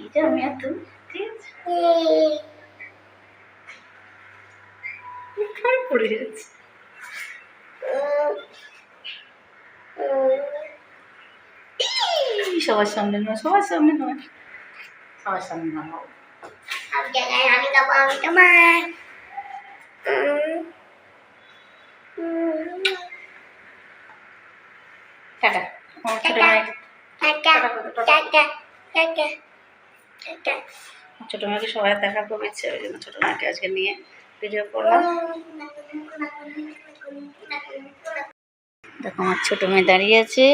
এটা আমি আর তুমি ঠিক আছে পড়ে যাচ্ছে সবার সামনে নয় সবার সামনে নয় সবার সামনে। সব জায়গায় আমি দেবো আমি তোমার টাটা টাটা টাটা টাটা টাটা ছোট মেয়েকে সবাই দেখা করবে ইচ্ছে ওই জন্য ছোট মেয়েকে আজকে নিয়ে ভিডিও করলাম। দেখো, আমার ছোট মেয়ে দাঁড়িয়ে আছে।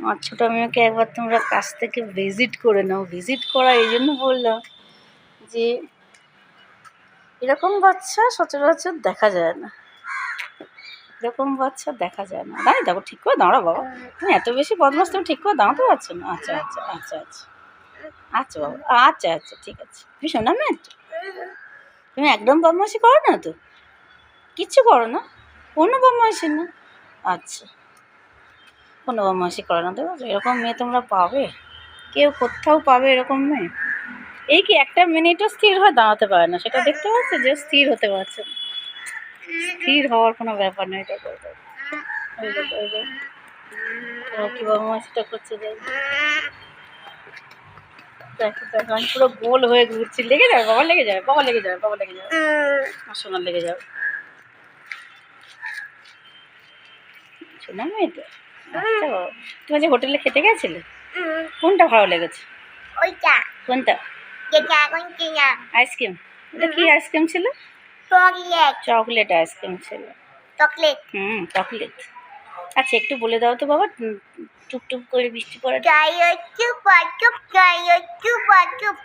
আমার ছোট মেয়েকে একবার তোমরা কাছ থেকে ভিজিট করে নাও। ভিজিট করা এই জন্য বললাম যে, এরকম বাচ্চা সচরাচর দেখা যায় না। এরকম বাচ্চা দেখা যায় না। দাঁড়িয়ে, দেখো, ঠিক করে দাঁড়াও বাবা। তুমি এত বেশি বদমাস তুমি ঠিক করে দাঁড়াতে পারছ না। আচ্ছা আচ্ছা আচ্ছা আচ্ছা। আচ্ছা বাবা আচ্ছা আচ্ছা ঠিক আছে। তুমি শোনা মেয়ে তুমি একদম বদমাইশি করো না তো? কিচ্ছু করো না? কোনো বদমাইশি না? আচ্ছা। কোনো বদমাইশি করে না দেখো এরকম মেয়ে তোমরা পাবে? কেউ কোথাও পাবে এরকম মেয়ে? এই কি একটা মিনিটও স্থির হয়ে দাঁড়াতে পারে না? সেটা দেখতে পাচ্ছে যে স্থির হতে পারছে স্থির হওয়ার কোনো ব্যাপার নেই এটা করবে। দেখো। ও করছে দেখ দেখো দেখো আমি পুরো গোল হয়ে ঘুরছি। লেগে যাবে বাবা লেগে যাবে বাবা লেগে যাবে বাবা লেগে যাবে। সোনার লেগে যাবে। সোনার মেয়ে তো? আচ্ছা তুমি যে হোটেলে খেতে গেছিলে? কোনটা ভালো লেগেছে? ওইটা। কোনটা? আইসক্রিম? ওটা কি আইসক্রিম ছিল? চকলেট। চকলেট আইসক্রিম ছিল। চকলেট। হুম চকলেট। আচ্ছা একটু বলে দাও তো বাবা টুকটুক করে বৃষ্টি পড়ে চুপ চুপ চুপ চুপ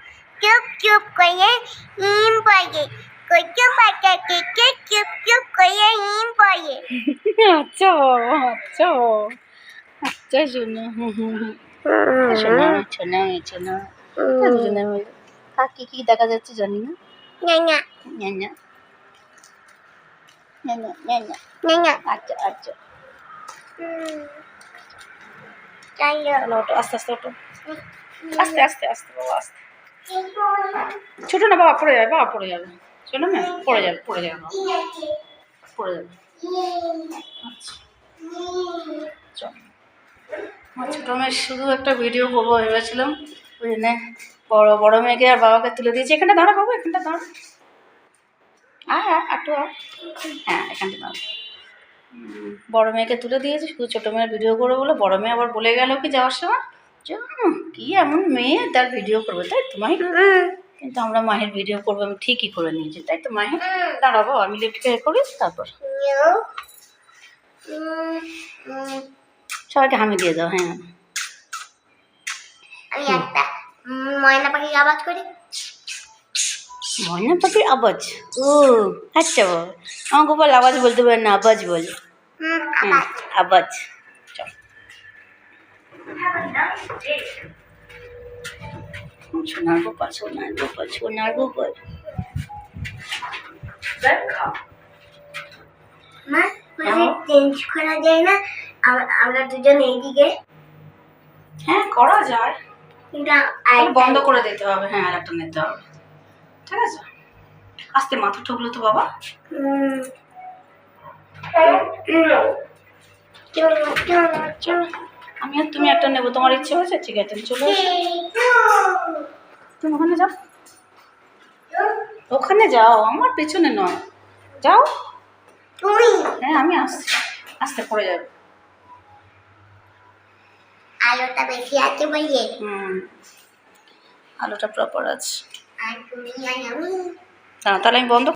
চুপ চুপ করে হিম পড়ে কচু পাতাতে চুপ চুপ করে হিম পড়ে আচ্ছা বাবা। আচ্ছা আচ্ছা শোনো। শোনো শোনো। শোনো দুজনে মিলে। কার কি দেখা যাচ্ছে জানি না? না না না না না না না না না না আচ্ছা আচ্ছা। আস্তে আস্তে ওটো আস্তে আস্তে আস্তে, বাবা, আস্তে। ছোটো না, বাবা, পড়ে যাবে, বাবা, পড়ে যাবে। শোনো না, পড়ে যাবে পড়ে যাবে পড়ে যাবে। আচ্ছা। আমার ছোটো মেয়ের শুধু একটা ভিডিও করব, ভেবেছিলাম। ওই জন্যে বড় বড় মেয়েকে আর বাবাকে তুলে দিয়েছি। এখানটা দাঁড়া বাবু, এখানটা দাঁড়া আয় একটু হ্যাঁ এখানটা দাঁড়া বড় মেয়েকে তুলে দিয়েছি শুধু ছোটো মেয়ের ভিডিও করব বলে বড় মেয়ে আবার বলে গেল কি যাওয়ার সময়? যে "উম, কি এমন মেয়ে তার ভিডিও করবে? তাই তো মাহি কিন্তু আমরা মায়ের ভিডিও করব আমি ঠিকই করে নিয়েছি। তাই তো মাহি দাঁড়াবো আমি লিফটকে করি তারপর। সবাইকে হামি দিয়ে দাও হ্যাঁ। আমি একটা ময়না পাখি আওয়াজ করি। ময়না পাখির আওয়াজ ও আচ্ছা বাবা আমার গোপাল আওয়াজ বলতে পারে না আওয়াজ বলে। হ্যাঁ আওয়াজ সোনার গোপাল সোনার গোপাল সোনার গোপাল। মা চেঞ্জ করা যায় না আমরা দুজন এইদিকে। হ্যাঁ করা যায়। কিন্তু বন্ধ করে দিতে হবে। হ্যাঁ আর একটা নিতে হবে। ঠিক আছে? আস্তে মাথা ঠকলো তো বাবা। আমি আর তুমি একটা নেব তোমার ইচ্ছে হয়েছে? ঠিক আছে চলে তুমি ওখানে যাও। ওখানে যাও আমার পেছনে নয়। যাও। হ্যাঁ আমি আসছি। আসতে পড়ে যাবে। আলোটা বেশি আছে বইয়ে। হুম আলোটা প্রপার আছে। না তাহলে আমি বন্ধ